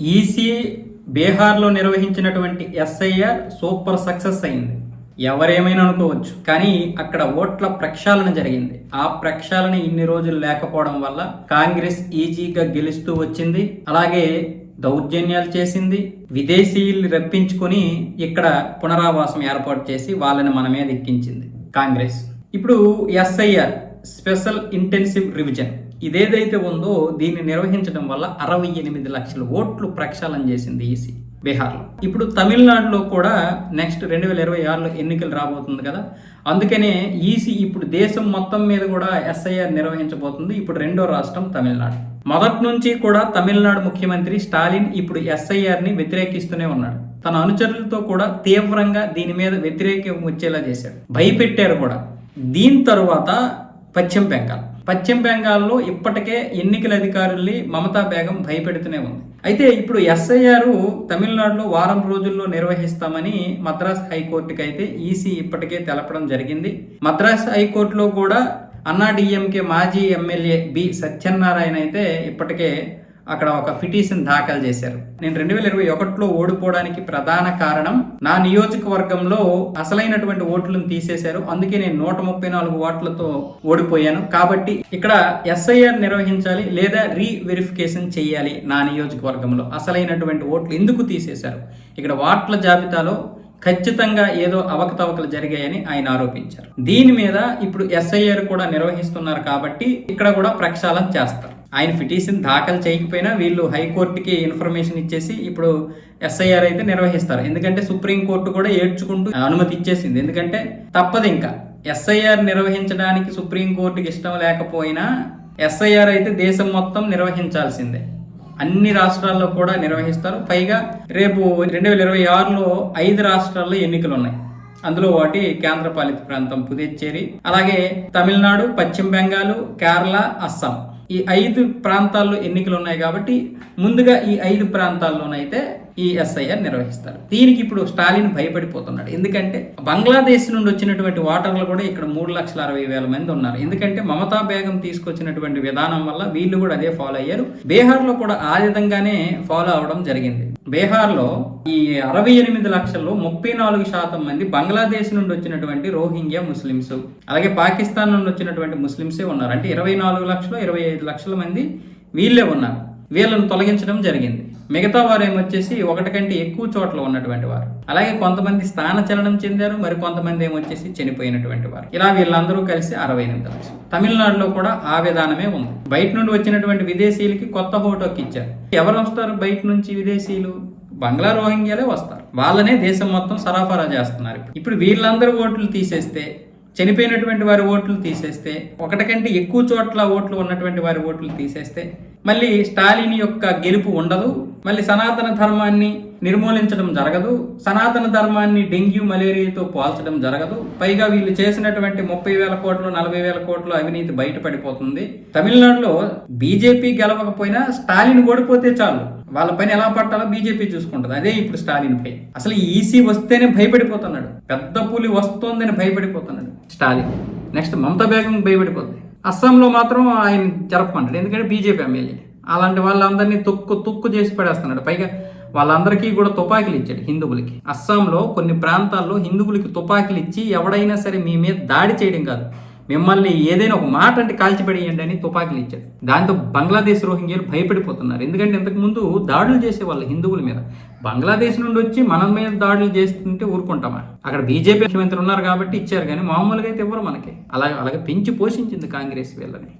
EC బీహార్లో నిర్వహించినటువంటి SIR super success అయింది. ఎవరేమైనా అనుకోవచ్చు. కానీ అక్కడ ఓట్ల ప్రక్షాళన జరిగింది. ఆ ప్రక్షాళన ఇన్ని రోజులు లేకపోవడం వల్ల కాంగ్రెస్ ఈజీగా గెలుస్తూ వచ్చింది. అలాగే దౌర్జన్యాలు చేసింది. విదేశీయుల్ని రప్పించుకొని ఇక్కడ పునరావాసం ఏర్పాటు చేసి వాళ్ళని మన మీద ఎక్కించింది కాంగ్రెస్. ఇప్పుడు ఎస్ఐఆర్ స్పెషల్ ఇంటెన్సివ్ రివిజన్. ఇదేదైతే ఉందో దీన్ని నిర్వహించడం వల్ల అరవై ఎనిమిది లక్షల ఓట్లు ప్రక్షాళన చేసింది ఈసీ బీహార్లో. ఇప్పుడు తమిళనాడులో కూడా నెక్స్ట్ రెండు వేల ఇరవై ఆరులో ఎన్నికలు రాబోతుంది కదా. అందుకనే ఈసీ ఇప్పుడు దేశం మొత్తం మీద కూడా ఎస్ఐఆర్ నిర్వహించబోతుంది. ఇప్పుడు రెండో రాష్ట్రం తమిళనాడు. మొదటి నుంచి కూడా తమిళనాడు ముఖ్యమంత్రి స్టాలిన్ ఇప్పుడు ఎస్ఐఆర్ని వ్యతిరేకిస్తూనే ఉన్నాడు. తన అనుచరులతో కూడా తీవ్రంగా దీని మీద వ్యతిరేకం వచ్చేలా చేశాడు. భయపెట్టారు కూడా. దీని తరువాత పశ్చిమ బెంగాల్. పశ్చిమ బెంగాల్లో ఇప్పటికే ఎన్నికల అధికారుల్ని మమతా బేగం భయపెడుతూనే ఉంది. అయితే ఇప్పుడు ఎస్ఐఆర్ తమిళనాడులో వారం రోజుల్లో నిర్వహిస్తామని మద్రాస్ హైకోర్టుకి అయితే ఈసీ ఇప్పటికే తెలపడం జరిగింది. మద్రాస్ హైకోర్టులో కూడా అన్నాడీఎంకే మాజీ ఎమ్మెల్యే బి సత్యనారాయణ అయితే ఇప్పటికే అక్కడ ఒక పిటిషన్ దాఖలు చేశారు. నేను రెండు వేల ఇరవై ఒకటిలో ఓడిపోవడానికి ప్రధాన కారణం నా నియోజకవర్గంలో అసలైనటువంటి ఓట్లను తీసేశారు. అందుకే నేను నూట ముప్పై నాలుగు ఓట్లతో ఓడిపోయాను. కాబట్టి ఇక్కడ ఎస్ఐఆర్ నిర్వహించాలి లేదా రీ వెరిఫికేషన్ చేయాలి నా నియోజకవర్గంలో. అసలైనటువంటి ఓట్లు ఎందుకు తీసేశారు? ఇక్కడ ఓట్ల జాబితాలో ఖచ్చితంగా ఏదో అవకతవకలు జరిగాయని ఆయన ఆరోపించారు. దీని మీద ఇప్పుడు ఎస్ఐఆర్ కూడా నిర్వహిస్తున్నారు కాబట్టి ఇక్కడ కూడా ప్రక్షాళన చేస్తారు. ఆయన పిటిషన్ దాఖలు చేయకపోయినా వీళ్ళు హైకోర్టుకి ఇన్ఫర్మేషన్ ఇచ్చేసి ఇప్పుడు ఎస్ఐఆర్ అయితే నిర్వహిస్తారు. ఎందుకంటే సుప్రీంకోర్టు కూడా ఏడ్చుకుంటూ అనుమతి ఇచ్చేసింది. ఎందుకంటే తప్పదు ఇంకా. ఎస్ఐఆర్ నిర్వహించడానికి సుప్రీంకోర్టుకి ఇష్టం లేకపోయినా ఎస్ఐఆర్ అయితే దేశం మొత్తం నిర్వహించాల్సిందే. అన్ని రాష్ట్రాల్లో కూడా నిర్వహిస్తారు. పైగా రేపు రెండు వేల ఇరవై ఆరులో ఐదు రాష్ట్రాల్లో ఎన్నికలు ఉన్నాయి అందులో ఒకటి కేంద్రపాలిత ప్రాంతం పుదుచ్చేరి అలాగే తమిళనాడు పశ్చిమ బెంగాల్ కేరళ అస్సాం. ఈ ఐదు ప్రాంతాల్లో ఎన్నికలు ఉన్నాయి కాబట్టి ముందుగా ఈ ఐదు ప్రాంతాల్లోనైతే ఈ ఎస్ఐఆర్ నిర్వహిస్తారు. దీనికి ఇప్పుడు స్టాలిన్ భయపడిపోతున్నాడు. ఎందుకంటే బంగ్లాదేశ్ నుండి వచ్చినటువంటి ఓటర్లు కూడా ఇక్కడ మూడు లక్షల అరవై వేల మంది ఉన్నారు. ఎందుకంటే మమతా బేగం తీసుకొచ్చినటువంటి విధానం వల్ల వీళ్ళు కూడా అదే ఫాలో అయ్యారు. బీహార్లో కూడా ఆ విధంగానే ఫాలో అవడం జరిగింది. బీహార్లో ఈ అరవై ఎనిమిది లక్షల్లో ముప్పై నాలుగు శాతం మంది బంగ్లాదేశ్ నుండి వచ్చినటువంటి రోహింగ్యా ముస్లిమ్స్. అలాగే పాకిస్తాన్ నుండి వచ్చినటువంటి ముస్లిమ్సే ఉన్నారు. అంటే ఇరవై నాలుగు లక్షలు ఇరవై ఐదు లక్షల మంది వీళ్ళే ఉన్నారు. వీళ్ళను తొలగించడం జరిగింది. మిగతా వారు ఏమొచ్చేసి ఒకటి కంటే ఎక్కువ చోట్ల ఉన్నటువంటి వారు. అలాగే కొంతమంది స్థాన చలనం చెందారు మరి కొంతమంది ఏమొచ్చేసి చనిపోయినటువంటి వారు. ఇలా వీళ్ళందరూ కలిసి అరవై ఎనిమిది లక్షలు తమిళనాడులో కూడా ఆ విధానమే ఉంది. బయట నుండి వచ్చినటువంటి విదేశీయులకి కొత్త హోటోకి ఇచ్చారు. ఎవరు వస్తారు బయట నుంచి విదేశీయులు? బంగ్లా రోహింగ్యాలే వస్తారు. వాళ్ళనే దేశం మొత్తం సరఫరా చేస్తున్నారు ఇప్పుడు వీళ్ళందరూ ఓట్లు తీసేస్తే చనిపోయినటువంటి వారి ఓట్లు తీసేస్తే ఒకటి కంటే ఎక్కువ చోట్ల ఓట్లు ఉన్నటువంటి వారి ఓట్లు తీసేస్తే మళ్ళీ స్టాలిన్ యొక్క గెలుపు ఉండదు మళ్ళీ సనాతన ధర్మాన్ని నిర్మూలించడం జరగదు సనాతన ధర్మాన్ని డెంగ్యూ మలేరియాతో పోల్చడం జరగదు పైగా వీళ్ళు చేసినటువంటి ముప్పై వేల కోట్లు నలభై వేల కోట్లు అవినీతి బయటపడిపోతుంది. తమిళనాడులో బీజేపీ గెలవకపోయినా స్టాలిన్ ఓడిపోతే చాలు. వాళ్ళ పైన ఎలా పట్టాలో బీజేపీ చూసుకుంటుంది. అదే ఇప్పుడు స్టాలిన్ పై. అసలు ఈసీ వస్తేనే భయపడిపోతున్నాడు. పెద్ద పులి వస్తోందని భయపడిపోతున్నాడు స్టాలిన్. నెక్స్ట్ మమతా బేగం భయపడిపోతుంది అస్సాంలో మాత్రం ఆయన జరపమంటాడు. ఎందుకంటే బీజేపీ ఎమ్మెల్యే. అలాంటి వాళ్ళందరినీ తొక్కు తొక్కు చేసి పడేస్తున్నాడు. పైగా వాళ్ళందరికీ కూడా తుపాకీలు ఇచ్చాడు హిందువులకి. అస్సాంలో కొన్ని ప్రాంతాల్లో హిందువులకి తుపాకీలు ఇచ్చి ఎవడైనా సరే మీ మీద దాడి చేయడం కాదు. మిమ్మల్ని ఏదైనా ఒక మాట అంటే కాల్చిపడేయండి అని తుపాకీలు ఇచ్చాడు దాంతో బంగ్లాదేశ్ రోహింగ్యాలు భయపడిపోతున్నారు. ఎందుకంటే ఇంతకుముందు దాడులు చేసేవాళ్ళు హిందువుల మీద. బంగ్లాదేశ్ నుండి వచ్చి మన మీద దాడులు చేస్తుంటే ఊరుకుంటామా? అక్కడ బీజేపీ ముఖ్యమంత్రి ఉన్నారు కాబట్టి ఇచ్చారు కానీ మామూలుగా అయితే ఇవ్వరు మనకి? అలాగే అలాగే పెంచి పోషించింది కాంగ్రెస్ వీళ్ళని.